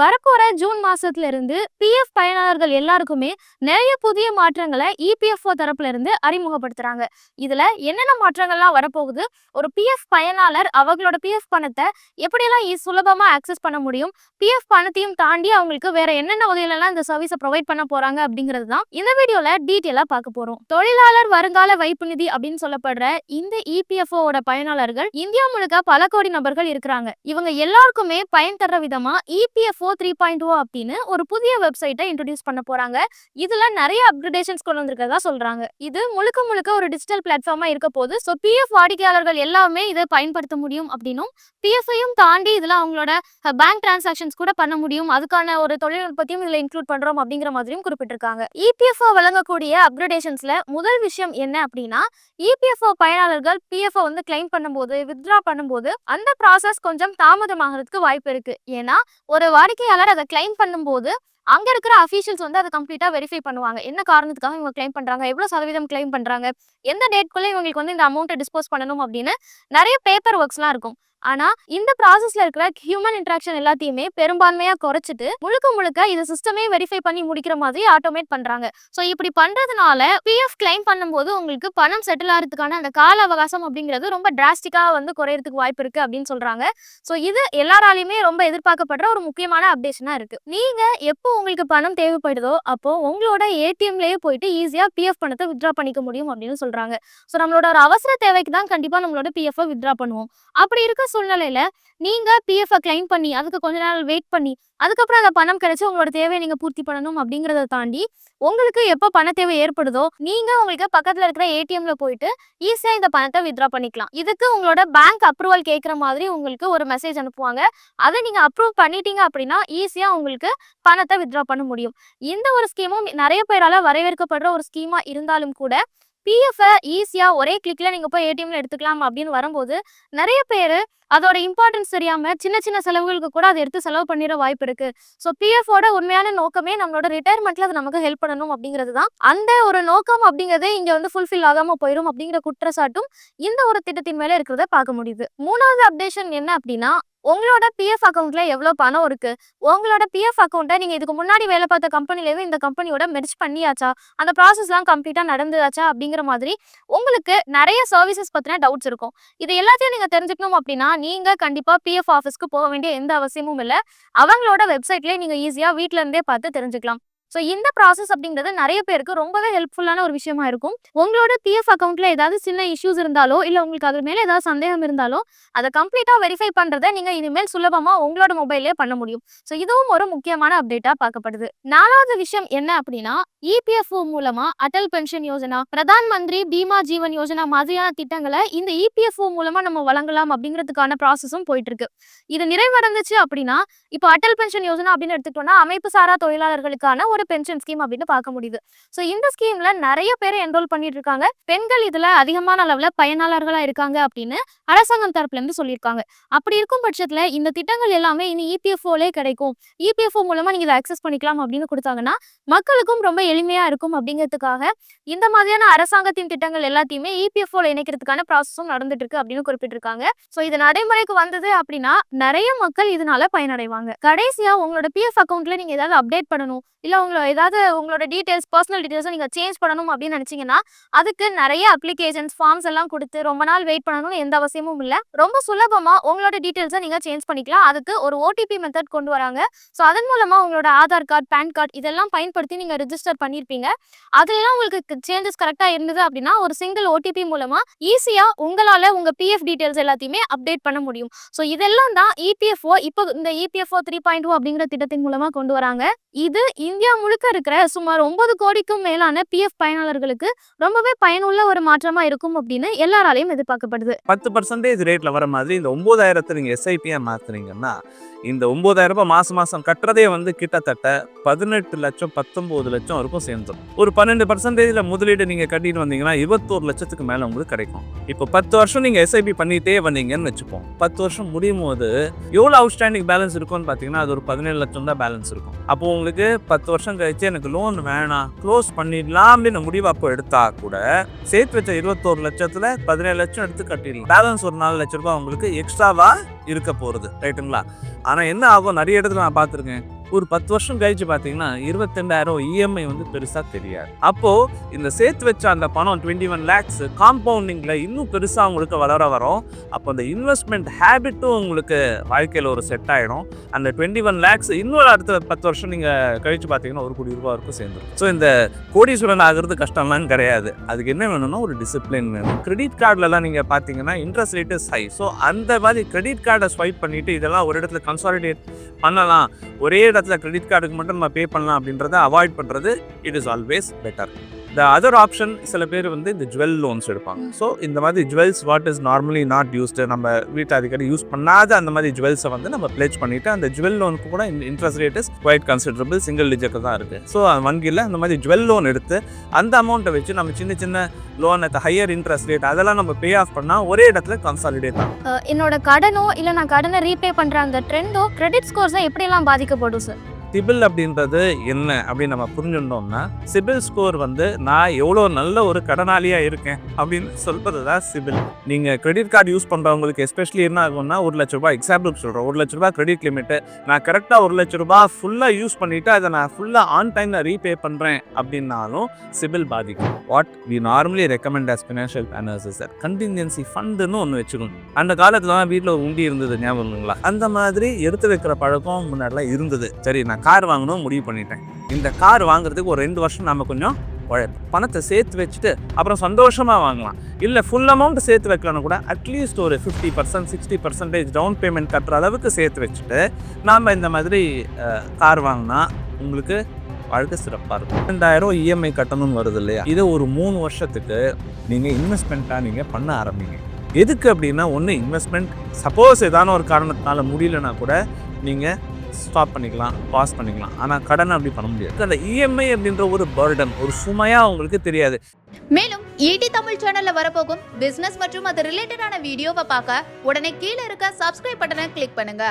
வரக்கூற June மாசத்துல இருந்து PF பயனாளர்கள் எல்லாருக்குமே நிறைய புதிய மாற்றங்களை இபிஎஃப்ஓ தரப்புல இருந்து அறிமுகப்படுத்துறாங்க. இதுல என்னென்ன மாற்றங்கள்லாம் வரப்போகுது? ஒரு பிஎஃப் பயனாளர் அவங்களோட பிஎஃப் பணத்தை எப்படியெல்லாம் சுலபமா ஆக்சஸ் பண்ண முடியும்? பிஎஃப் பணத்தையும் தாண்டி அவங்களுக்கு வேற என்னென்ன வகையிலலாம் இந்த சர்வீஸை ப்ரொவைட் பண்ண போறாங்க அப்படிங்கிறது தான் இந்த வீடியோல டீட்டெயிலா பார்க்க போறோம். தொழிலாளர் வருங்கால வைப்பு நிதி அப்படின்னு சொல்லப்படுற இந்த இபிஎஃப்ஓட பயனாளர்கள் இந்தியா முழுக்க பல கோடி நபர்கள் இருக்கிறாங்க. இவங்க எல்லாருக்குமே பயன் தர விதமா EPFO O three point O அப்படின்னு ஒரு புதிய வெப்சைட்டை இன்ட்ரடியூஸ் பண்ண போறாங்க. இதுல நிறைய அப்கிரேடேஷன்ஸ் கொண்டு வந்திருக்கிறதா சொல்றாங்க. இது முழுக்க முழுக்க ஒரு டிஜிட்டல் பிளாட்ஃபார்மா இருக்க போது ஸோ பிஎஃப் வாடிக்கையாளர்கள் எல்லாமே இதை பயன்படுத்த முடியும் அப்படின்னும் பிஎஃப்ஐயும் தாண்டி இதுல அவங்களோட பேங்க் டிரான்சாக்ஷன்ஸ் கூட பண்ண முடியும். அதுக்கான ஒரு தொழில்நுட்பத்தையும் இதுல இன்க்ளூட் பண்றோம் அப்படிங்கிற மாதிரியும் குறிப்பிட்டிருக்காங்க. இபிஎஃப்ஓ வழங்கக்கூடிய அப்கிரேடேஷன்ஸ்ல முதல் விஷயம் என்ன அப்படின்னா இபிஎஃப்ஓ பயனாளர்கள் பிஎஃப்ஓ வந்து கிளைம் பண்ணும்போது வித்ட்ரா பண்ணும்போது அந்த ப்ராசஸ் கொஞ்சம் தாமதமாகிறதுக்கு வாய்ப்பு இருக்கு. ஏன்னா ஒரு வாடிக்கையாளர் அதை கிளைம் பண்ணும்போது அங்க இருக்கிற அஃபீஷியல்ஸ் வந்து அதை கம்ப்ளீட்டா வெரிஃபை பண்ணுவாங்க. என்ன காரணத்துக்காக இவங்க கிளைம் பண்றாங்க? எவ்வளவு சதவீதம் கிளைம் பண்றாங்க? எந்த டேட்குள்ள இவங்களுக்கு வந்து இந்த அமௌண்ட்டை டிஸ்போஸ் பண்ணணும் அப்படின்னு நிறைய பேப்பர் ஒர்க்ஸ்லாம் இருக்கும். ஆனா இந்த ப்ராசஸ்ல இருக்கிற ஹியூமன் இன்ட்ராக்ஷன் எல்லாத்தையுமே பெரும்பான்மையா குறைச்சிட்டு முழுக்க முழுக்க இது சிஸ்டமே வெரிஃபை பண்ணி முடிக்கிற மாதிரி ஆட்டோமேட் பண்றாங்க. ஸோ இப்படி பண்றதுனால பிஎஃப் கிளைம் பண்ணும்போது உங்களுக்கு பணம் செட்டில் ஆகிறதுக்கான அந்த கால அவகாசம் அப்படிங்கிறது ரொம்ப டிராஸ்டிக்கா வந்து குறையறதுக்கு வாய்ப்பு இருக்கு அப்படின்னு சொல்றாங்க. ஸோ இது எல்லாராலையுமே ரொம்ப எதிர்பார்க்கப்படுற ஒரு முக்கியமான அப்டேஷனா இருக்கு. நீங்க எப்போ உங்களுக்கு பணம் தேவைப்படுதோ அப்போ உங்களோட ஏடிஎம்லயே போயிட்டு ஈஸியா பிஎஃப் பணத்தை வித்ட்ரா பண்ணிக்க முடியும் அப்படின்னு சொல்றாங்க. ஸோ நம்மளோட ஒரு அவசர தேவைக்கு தான் கண்டிப்பா நம்மளோட பிஎஃப் வித்ட்ரா பண்ணுவோம். அப்படி இருக்க சூழ்நிலையில நீங்க பிஎஃப் கிளைம் பண்ணி அதுக்கு கொஞ்ச நாள் வெயிட் பண்ணி அதுக்கப்புறம் அந்த பணம் கிடைச்சு உங்களோட தேவையை நீங்க பூர்த்தி பண்ணணும் அப்படிங்கறத தாண்டி உங்களுக்கு எப்போ பண தேவை ஏற்படுதோ நீங்க உங்களுக்கு பக்கத்துல இருக்கிற ஏடிஎம்ல போயிட்டு ஈஸியா இந்த பணத்தை வித்ட்ரா பண்ணிக்கலாம். இதுக்கு உங்களோட பேங்க் அப்ரூவல் கேட்குற மாதிரி உங்களுக்கு ஒரு மெசேஜ் அனுப்புவாங்க. அதை நீங்க அப்ரூவ் பண்ணிட்டீங்க அப்படின்னா ஈஸியா உங்களுக்கு பணத்தை வித்ட்ரா பண்ண முடியும். இந்த ஒரு ஸ்கீமும் நிறைய பேரால வரவேற்கப்படுற ஒரு ஸ்கீமா இருந்தாலும் கூட பிஎஃப்ஐ ஈஸியாக ஒரே கிளிக்கில் நீங்கள் போய் ஏடிஎம்ல எடுத்துக்கலாம் அப்படின்னு வரும்போது நிறைய பேர் அதோட இம்பார்ட்டன்ஸ் தெரியாம சின்ன சின்ன செலவுகளுக்கு கூட அதை எடுத்து செலவு பண்ணிட வாய்ப்பு இருக்கு. ஸோ பிஎஃபோட உண்மையான நோக்கமே நம்மளோட ரிட்டையர்மெண்ட்ல அது நமக்கு ஹெல்ப் பண்ணணும் அப்படிங்கிறது தான். அந்த ஒரு நோக்கம் அப்படிங்கிறதே இங்க வந்து ஃபுல்ஃபில் ஆகாம போயிடும் அப்படிங்கிற குற்றச்சாட்டும் இந்த ஒரு திட்டத்தின் மேல இருக்கிறத பார்க்க முடியுது. மூணாவது அப்டேஷன் என்ன அப்படின்னா உங்களோட பிஎஃப் அக்கௌண்ட்ல எவ்வளோ பணம் இருக்கு? உங்களோட பிஎஃப் அக்கௌண்ட்டை நீங்க இதுக்கு முன்னாடி வேலை பார்த்த கம்பெனிலேருந்து இந்த கம்பெனியோட மெர்ச் பண்ணியாச்சா? அந்த ப்ராசஸ்லாம் கம்ப்ளீட்டா நடந்துதாச்சா? அப்படிங்கிற மாதிரி உங்களுக்கு நிறைய சர்வீசஸ் பத்தின டவுட்ஸ் இருக்கும். இது எல்லாத்தையும் நீங்க தெரிஞ்சுக்கணும் அப்படின்னா நீங்க கண்டிப்பா பிஎஃப் ஆஃபீஸ்க்கு போக வேண்டிய எந்த அவசியமும் இல்லை. அவங்களோட வெப்சைட்லயே நீங்க ஈஸியா வீட்ல இருந்தே பார்த்து தெரிஞ்சுக்கலாம். ஸோ இந்த ப்ராசஸ் அப்படிங்கிறது நிறைய பேருக்கு ரொம்பவே ஹெல்ப்ஃபுல்லான ஒரு விஷயமா இருக்கும். உங்களோட பிஎஃப் அக்கௌண்ட்ல ஏதாவது சின்ன இஷ்யூஸ் இருந்தாலோ இல்லை உங்களுக்கு அது மேலே ஏதாவது சந்தேகம் இருந்தாலோ அதை கம்ப்ளீட்டாக வெரிஃபை பண்றதை நீங்க இனிமேல் சுலபமா உங்களோட மொபைல்லே பண்ண முடியும். ஸோ இதுவும் ஒரு முக்கியமான அப்டேட்டா பார்க்கப்படுது. நாலாவது விஷயம் என்ன அப்படின்னா இபிஎஃப்ஓ மூலமா அடல் பென்ஷன் யோஜனா பிரதான் மந்திரி பீமா ஜீவன் யோஜனா மாதிரியான திட்டங்களை இந்த இபிஎஃப்ஓ மூலமா நம்ம வழங்கலாம் அப்படிங்கிறதுக்கான ப்ராசஸும் போயிட்டு இருக்கு இது நிறைவடைந்துச்சு அப்படின்னா இப்போ அடல் பென்ஷன் யோஜனா அப்படின்னு எடுத்துக்கிட்டோம்னா அமைப்பு சாரா தொழிலாளர்களுக்கான ஒரு பென்ஷன் ஸ்கீம் அப்படின்னு பார்க்க முடியுது. ஸோ இந்த ஸ்கீம்ல நிறைய பேர் என்ரோல் பண்ணிட்டு இருக்காங்க பெண்கள் இதுல அதிகமான அளவுல பயனாளர்களா இருக்காங்க அப்படின்னு அரசாங்கம் தரப்புல இருந்து சொல்லியிருக்காங்க. அப்படி இருக்கும் பட்சத்துல இந்த திட்டங்கள் எல்லாமே இனி இபிஎஃப்ஓலே கிடைக்கும். இபிஎஃப்ஓ மூலமா நீங்க இதை அக்சஸ் பண்ணிக்கலாம் அப்படின்னு கொடுத்தாங்கன்னா மக்களுக்கும் ரொம்ப எளிமையா இருக்கும் அப்படிங்கிறதுக்காக இந்த மாதிரியான அரசாங்கத்தின் திட்டங்கள் எல்லாத்தையுமே இபிஎஃப்ஓல இணைக்கிறதுக்கான ப்ராசஸும் நடந்துட்டு இருக்கு அப்படின்னு குறிப்பிட்டிருக்காங்க. ஸோ இது நடைமுறைக்கு வந்தது அப்படின்னா நிறைய மக்கள் இதனால பயனடைவாங்க. கடைசியா உங்களோட பிஎஃப் அக்கௌண்ட்ல நீங்க ஏதாவது அப்டேட் பண்ணணும். இல்லை உங்களை ஏதாவது உங்களோட டீட்டெயில்ஸ் பர்சனல் டீட்டெயில்ஸை நீங்கள் சேஞ்ச் பண்ணணும் அப்படின்னு நினைச்சீங்கன்னா அதுக்கு நிறைய அப்ளிகேஷன்ஸ் ஃபார்ம்ஸ் எல்லாம் கொடுத்து ரொம்ப நாள் வெயிட் பண்ணணும்னு எந்த அவசியமும் இல்லை. ரொம்ப சுலபமாக உங்களோட டீட்டெயில்ஸை நீங்கள் சேஞ்ச் பண்ணிக்கலாம். அதுக்கு ஒரு ஓடிபி மெத்தட் கொண்டு வராங்க. ஸோ அதன் மூலமாக உங்களோட ஆதார் கார்டு பேன் கார்டு இதெல்லாம் பயன்படுத்தி நீங்கள் ரிஜிஸ்டர் பண்ணியிருப்பீங்க அதுலலாம் உங்களுக்கு சேஞ்சஸ் கரெக்டாக இருந்தது அப்படின்னா ஒரு சிங்கிள் ஓடிபி மூலமாக ஈஸியாக உங்களால் உங்கள் பிஎஃப் டீட்டெயில்ஸ் எல்லாத்தையுமே அப்டேட் பண்ண முடியும். ஸோ இதெல்லாம் தான் இபிஎஃப்ஓ இப்போ இந்த இபிஎஃப்ஓ த்ரீ பாயிண்ட் அப்படிங்கிற திட்டத்தின் மூலமாக கொண்டு வராங்க. இது இந்தியா முழுக்க இருக்கிற சுமார் ஒன்பது கோடிக்கும் மேலான பிஎஃப் பயனாளர்களுக்கு ரொம்பவே பயனுள்ள ஒரு மாற்றமா இருக்கும் அப்படின்னு எல்லாராலையும் எதிர்பார்க்கப்படுது. பத்து பர்சன்டேஜ் ரேட்ல வர மாதிரி இந்த ஒன்பதாயிரத்தை நீங்க எஸ்ஐபியா மாத்துறீங்கன்னா இந்த ஒன்பதாயிரம் ரூபாய் மாசம் மாசம் கட்டுறதே வந்து கிட்டத்தட்ட பதினெட்டு லட்சம் பத்தொன்பது லட்சம் வரைக்கும் சேர்ந்துடும் ஒரு பன்னெண்டு பர்சன்டேஜில் முதலீடு நீங்கள் கட்டிட்டு வந்தீங்கன்னா இருபத்தோரு லட்சத்துக்கு மேலே உங்களுக்கு கிடைக்கும். இப்போ பத்து வருஷம் நீங்கள் எஸ்ஐபி பண்ணிட்டே வந்தீங்கன்னு வச்சுப்போம். பத்து வருஷம் முடியும் போது எவ்வளோ அவுட்ஸ்டாண்டிங் பேலன்ஸ் இருக்கும்னு பார்த்தீங்கன்னா அது ஒரு பதினேழு லட்சம் தான் பேலன்ஸ் இருக்கும். அப்போ உங்களுக்கு பத்து வருஷம் கழிச்சு எனக்கு லோன் வேணாம் க்ளோஸ் பண்ணிடலாம் அப்படின்னு முடிவு அப்போ எடுத்தா கூட சேர்த்து வச்ச இருபத்தோரு லட்சத்தில் பதினேழு லட்சம் எடுத்து கட்டிடலாம். பேலன்ஸ் ஒரு நாலு லட்ச ரூபாய் உங்களுக்கு எக்ஸ்ட்ராவா இருக்க போகிறது ரைட்டுங்களா ஆனால் என்ன ஆகும்? நிறைய இடத்துல நான் பார்த்துருக்கேன். ஒரு பத்து வருஷம் கழிச்சு பார்த்தீங்கன்னா இருபத்தெண்டாயிரம் இஎம்ஐ வந்து பெருசாக தெரியாது. அப்போது இந்த சேர்த்து வச்ச அந்த பணம் டுவெண்ட்டி ஒன் லேக்ஸ் காம்பவுண்டிங்கில் இன்னும் பெருசாக உங்களுக்கு வளர வரும். அப்போ அந்த இன்வெஸ்ட்மெண்ட் ஹேபிட்டும் உங்களுக்கு வாழ்க்கையில் ஒரு செட் ஆகிடும் அந்த டுவெண்ட்டி ஒன் லேக்ஸ் இன்னொரு அடுத்த பத்து வருஷம் நீங்கள் கழிச்சு பார்த்தீங்கன்னா ஒரு கோடி ரூபா வரைக்கும் சேர்ந்துடும் ஸோ இந்த கோடீஸ்வரன் ஆகிறது கஷ்டம்லாம் கிடையாது. அதுக்கு என்ன வேணும்னா ஒரு டிசிப்ளின் வேணும். கிரெடிட் கார்டிலலாம் நீங்கள் பார்த்தீங்கன்னா interest rate is high so அந்த மாதிரி கிரெடிட் கார்டை ஸ்வைப் பண்ணிவிட்டு இதெல்லாம் ஒரு இடத்துல கன்சாலிடேட் பண்ணலாம். ஒரே இடத்துல கிரெடிட் கார்டுக்கு மட்டும் நம்ம பே பண்ணலாம் அப்படின்றத அவாய்ட் பண்ணுறது it is always better the other option சில பேர் வந்து இந்த ஜுவல் லோன்ஸ் எடுப்பாங்க. ஸோ இந்த மாதிரி jewels what is normally not used நம்ம வீட்டு அடிக்கடி யூஸ் பண்ணாத அந்த மாதிரி ஜுவல்ஸை வந்து நம்ம பிளேச் பண்ணிட்டு அந்த ஜுவல் லோனுக்கு கூட interest rate is quite considerable single digit தான் இருக்குது ஸோ வங்கியில் அந்த மாதிரி ஜுவல் லோன் எடுத்து அந்த அமௌண்ட்டை வச்சு நம்ம சின்ன சின்ன loan at higher interest rate அதெல்லாம் நம்ம பே ஆஃப் பண்ணால் ஒரே இடத்துல கன்சாலிடேட் ஆகும். என்னோட கடனோ இல்லை நான் கடனை ரீபே பண்ணுற அந்த ட்ரெண்டோ கிரெடிட் ஸ்கோர்ஸை எப்படியெல்லாம் பாதிக்கப்படும் சார் சிபில் அப்படின்றது என்ன அப்படின்னு நம்ம புரிஞ்சுட்டோம்னா சிபில் ஸ்கோர் வந்து நான் எவ்வளோ நல்ல ஒரு கடனாளியாக இருக்கேன் அப்படின்னு சொல்கிறது தான் சிபில். நீங்கள் கிரெடிட் கார்டு யூஸ் பண்ணுறவங்களுக்கு எஸ்பெஷலி என்ன ஆகும்னா ஒரு லட்ச ரூபாய் எக்ஸாம்பிளுக்கு சொல்கிறேன் ஒரு லட்ச ரூபாய் கிரெடிட் லிமிட்டு. நான் கரெக்டாக ஒரு லட்ச ரூபாய் ஃபுல்லாக யூஸ் பண்ணிவிட்டு அதை நான் ஃபுல்லாக ஆன் டைமில் ரீபே பண்ணுறேன் அப்படின்னாலும் சிபில் பாதிக்கும். What we normally recommend as financial planners sir contingency ஃபண்டுன்னு ஒன்று வச்சுக்கணும். அந்த காலத்தில் தான் வீட்டில் ஒரு உண்டி இருந்தது ஞாபகம் இல்லைங்களா அந்த மாதிரி எடுத்து வைக்கிற பழக்கம் முன்னாடிலாம் இருந்தது. சரி நான் கார் வாங்கணும்னு முடிவு பண்ணிட்டேன். இந்த கார் வாங்குறதுக்கு ஒரு ரெண்டு வருஷம் நம்ம கொஞ்சம் உழைப்போம். பணத்தை சேர்த்து வச்சுட்டு அப்புறம் சந்தோஷமாக வாங்கலாம். இல்லை ஃபுல் அமௌண்ட் சேர்த்து வைக்கணும் கூட அட்லீஸ்ட் ஒரு fifty percent sixty percentage down payment கட்டுற அளவுக்கு சேர்த்து வச்சுட்டு நாம் இந்த மாதிரி கார் வாங்கினா உங்களுக்கு வாழ்க்கை சிறப்பாக இருக்கும். ரெண்டாயிரம் இஎம்ஐ கட்டணும்னு வருது இல்லையா? இதை ஒரு மூணு வருஷத்துக்கு நீங்கள் இன்வெஸ்ட்மெண்ட்டாக நீங்கள் பண்ண ஆரம்பிங்க. எதுக்கு அப்படின்னா ஒன்று இன்வெஸ்ட்மெண்ட் சப்போஸ் ஏதான ஒரு காரணத்தினால முடியலன்னா கூட நீங்கள் ஸ்டாப் பண்ணிக்கலாம் பாஸ் பண்ணிக்கலாம். ஆனால் கடன் அப்படி பண்ண முடியாது. அந்த இஎம்ஐ அப்படின்ற ஒரு பர்டன் ஒரு சுமையாக உங்களுக்கு தெரியாது. மேலும் ஈடி தமிழ் சேனல்ல வரப்போகும் பிசினஸ் மற்றும் அது ரிலேட்டடான வீடியோவை பார்க்க உடனே கீழே இருக்க சப்ஸ்கிரைப் பட்டனை கிளிக் பண்ணுங்க.